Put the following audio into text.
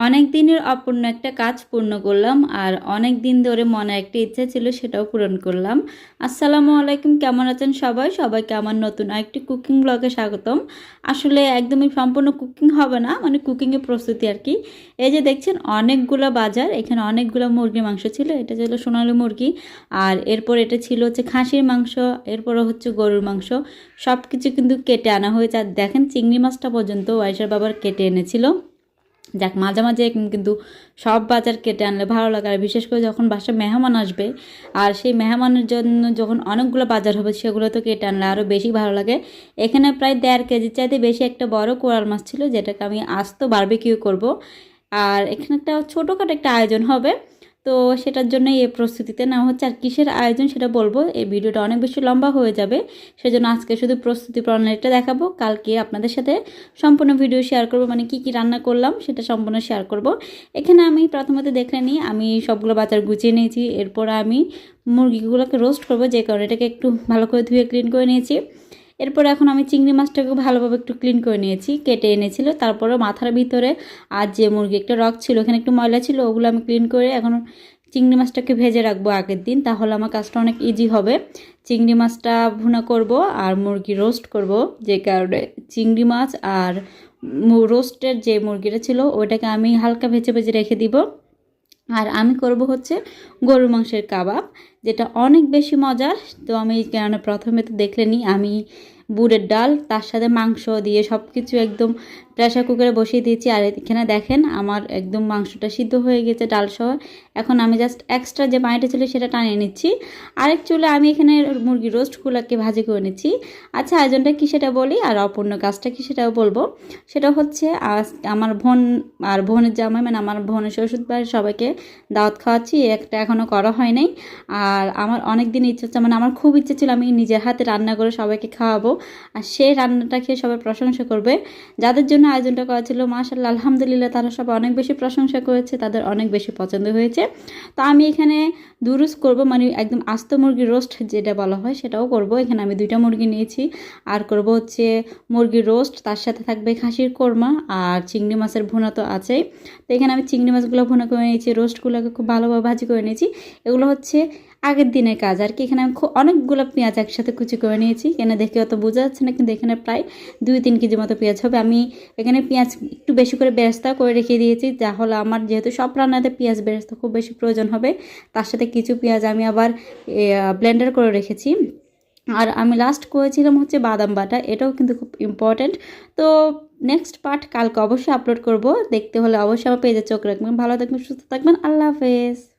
অনেক দিনের অপূর্ণ একটা কাজ পূর্ণ করলাম আর অনেক দিন ধরে মনে একটা ইচ্ছা ছিল সেটাও পূরণ করলাম। আসসালামু আলাইকুম, কেমন আছেন সবাই? সবাইকে আমার নতুন আরেকটি কুকিং ব্লগে স্বাগতম। আসলে একদমই সম্পূর্ণ কুকিং হবে না মানে কুকিংয়ের প্রস্তুতি আর কি। এই যে দেখছেন, অনেকগুলো বাজার, এখানে অনেকগুলো মুরগির মাংস ছিল, এটা ছিল সোনালি মুরগি। আর এরপর এটা ছিল হচ্ছে খাসির মাংস, এরপরে হচ্ছে গরুর মাংস। সব কিছু কিন্তু কেটে আনা হয়েছে। আর দেখেন, চিংড়ি মাছটা পর্যন্ত ওয়াইশার বাবার কেটে এনেছিল। যাক, মাঝে মাঝে কিন্তু সব বাজার কেটে আনলে ভালো লাগে। আর বিশেষ করে যখন বাসায় মেহমান আসবে, আর সেই মেহমানের জন্য যখন অনেকগুলো বাজার হবে, সেগুলো তো কেটে আনলে আরও বেশি ভালো লাগে। এখানে প্রায় দেড় কেজির চাইতে বেশি একটা বড় কোরাল মাছ ছিল, যেটাকে আমি আস্ত বারবিকিউ করব। আর এখানে একটা ছোটোখাটো একটা আয়োজন হবে। তো সেটার জন্য এই প্রস্তুতিতে নেওয়া হচ্ছে। আর কিসের আয়োজন সেটা বলব, এই ভিডিওটা অনেক বেশি লম্বা হয়ে যাবে। সেজন্য আজকে শুধু প্রস্তুতি প্রণালীটা দেখাবো। কালকে আপনাদের সাথে সম্পূর্ণ ভিডিও শেয়ার করব মানে কি কি রান্না করলাম সেটা সম্পূর্ণ শেয়ার করব। এখানে আমি প্রথমত দেখে নিই, আমি সবগুলো বাজার গুছিয়ে নিয়েছি। এরপর আমি মুরগিগুলোকে রোস্ট করব, যে কারণে এটাকে একটু ভালো করে ধুয়ে ক্লিন করে নিয়েছি। এরপর এখন আমি চিংড়ি মাছটাকে ভালোভাবে একটু ক্লিন করে নিয়েছি, কেটে এনেছিল। তারপরে মাথার ভিতরে আর যে মুরগি, একটা রক ছিল ওখানে একটু ময়লা ছিল, ওগুলো আমি ক্লিন করে এখন চিংড়ি মাছটাকে ভেজে রাখব আগের দিন। তাহলে আমার কাজটা অনেক ইজি হবে। চিংড়ি মাছটা ভুনা করব আর মুরগি রোস্ট করব, যে কারণে চিংড়ি মাছ আর রোস্টের যে মুরগিটা ছিল, ওটাকে আমি হালকা ভেজে ভেজে রেখে দিব। আর আমি করব হচ্ছে গরুর মাংসের কাবাব, যেটা অনেক বেশি মজার। তো আমি কেন প্রথমে তো দেখলেনি আমি বুড়ের ডাল, তার সাথে মাংস দিয়ে সব কিছু একদম প্রেশার কুকারে বসিয়ে দিয়েছি। আর এখানে দেখেন আমার একদম মাংসটা সিদ্ধ হয়ে গেছে ডাল সহ। এখন আমি জাস্ট এক্সট্রা যে পানিটা ছিল সেটা টানিয়ে নিচ্ছি। আরেক চুলে আমি এখানে মুরগি রোস্টগুলোকে ভাজি করে নিচ্ছি। আচ্ছা আয়োজনটা কী সেটা বলি? আর অপূর্ণ কাজটা কী সেটাও বলব। সেটা হচ্ছে আমার বোন আর বোনের জামাই মানে আমার বোনের শ্বশুর বাড়ির সবাইকে দাওয়াত খাওয়াচ্ছি। একটা এখনও করা হয় নাই। আর আমার অনেক দিন ইচ্ছা হচ্ছে মানে আমার খুব ইচ্ছে ছিল আমি নিজের হাতে রান্না করে সবাইকে খাওয়াবো। আর সেই রান্নাটা খেয়ে সবাই প্রশংসা করবে। যাদের জন্য আয়োজনটা করা ছিল মাশাল্লাহ আলহামদুলিল্লাহ তারা সবাই অনেক বেশি প্রশংসা করেছে, তাদের অনেক বেশি পছন্দ হয়েছে। তো আমি এখানে দুরুস করব মানে একদম আস্ত মুরগির রোস্ট যেটা বলা হয় সেটাও করব। এখানে আমি দুইটা মুরগি নিয়েছি। আর করব হচ্ছে মুরগির রোস্ট, তার সাথে থাকবে খাসির কোরমা আর চিংড়ি মাছের ভুনা তো আছেই। তো এখানে আমি চিংড়ি মাছগুলো ভুনা করে নিয়েছি, রোস্টগুলোকে খুব ভালোভাবে ভাজি করে নিয়েছি। এগুলো হচ্ছে আগের দিনের কাজ। আর কি, এখানে আমি খুব অনেকগুলো পেঁয়াজ একসাথে কুচি করে নিয়েছি। এখানে দেখে অত বোঝা যাচ্ছে না, কিন্তু এখানে প্রায় দুই তিন কেজি মতো পেঁয়াজ হবে। আমি এখানে পেঁয়াজ একটু বেশি করে বেরেস্তা করে রেখে দিয়েছি। যা হলো আমার যেহেতু সব রান্নাতে পেঁয়াজ বেরেস্তা খুব বেশি প্রয়োজন হবে, তার সাথে কিছু পেঁয়াজ আমি আবার ব্লেন্ডার করে রেখেছি। আর আমি লাস্ট করেছিলাম হচ্ছে বাদাম বাটা, এটাও কিন্তু খুব ইম্পর্ট্যান্ট তো নেক্সট পার্ট কালকে অবশ্যই আপলোড করব। দেখতে হলে অবশ্যই আমার পেজে চোখ রাখবেন। ভালো থাকবেন, সুস্থ থাকবেন। আল্লাহ হাফেজ।